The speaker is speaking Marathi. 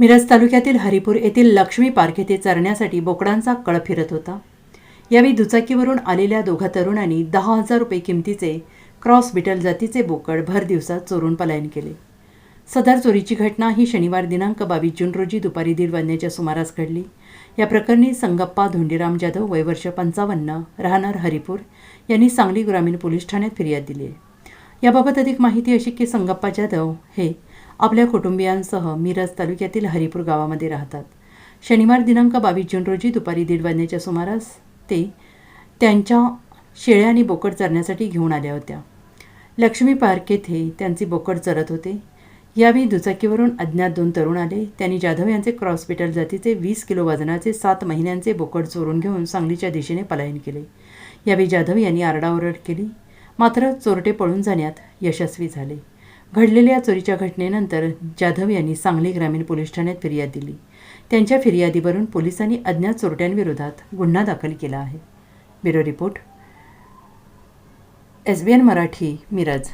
मिरज तालुक्यातील हरिपूर येथील लक्ष्मी पार्क येथे चरण्यासाठी बोकडांचा कळ फिरत होता. यावेळी दुचाकीवरून आलेल्या दोघा तरुणांनी दहा हजार रुपये किमतीचे क्रॉस बिटल जातीचे बोकड भर दिवसात चोरून पलायन केले. सदर चोरीची घटना ही शनिवार दिनांक बावीस जून रोजी दुपारी दीड वाजण्याच्या सुमारास घडली. या प्रकरणी संगप्पा धोंडीराम जाधव वयवर्ष पंचावन्न राहणार हरिपूर यांनी सांगली ग्रामीण पोलीस ठाण्यात फिर्याद दिली आहे. याबाबत अधिक माहिती अशी की संगप्पा जाधव हे आपल्या कुटुंबियांसह मिरज तालुक्यातील हरिपूर गावामध्ये राहतात. शनिवार दिनांक बावीस जून रोजी दुपारी दीड वाजण्याच्या सुमारास ते त्यांच्या शेळ्या आणि बोकड चरण्यासाठी घेऊन आल्या होत्या. लक्ष्मी पार्क येथे त्यांचे बोकड चरत होते. यावेळी दुचाकीवरून अज्ञात दोन तरुण आले. त्यांनी जाधव यांचे क्रॉसपिटल जातीचे वीस किलो वजनाचे सात महिन्यांचे बोकड चोरून घेऊन सांगलीच्या दिशेने पलायन केले. यावेळी जाधव यांनी आरडाओरड केली. मात्र चोरटे पळून जाण्यात यशस्वी झाले. घडलेल्या चोरीच्या घटनेनंतर जाधव यांनी सांगली ग्रामीण पोलीस ठाण्यात फिर्याद दिली. त्यांच्या फिर्यादीवरून पोलिसांनी अज्ञात चोरट्यांविरोधात गुन्हा दाखल केला आहे. Bureau report. S B N Marathi Miraj.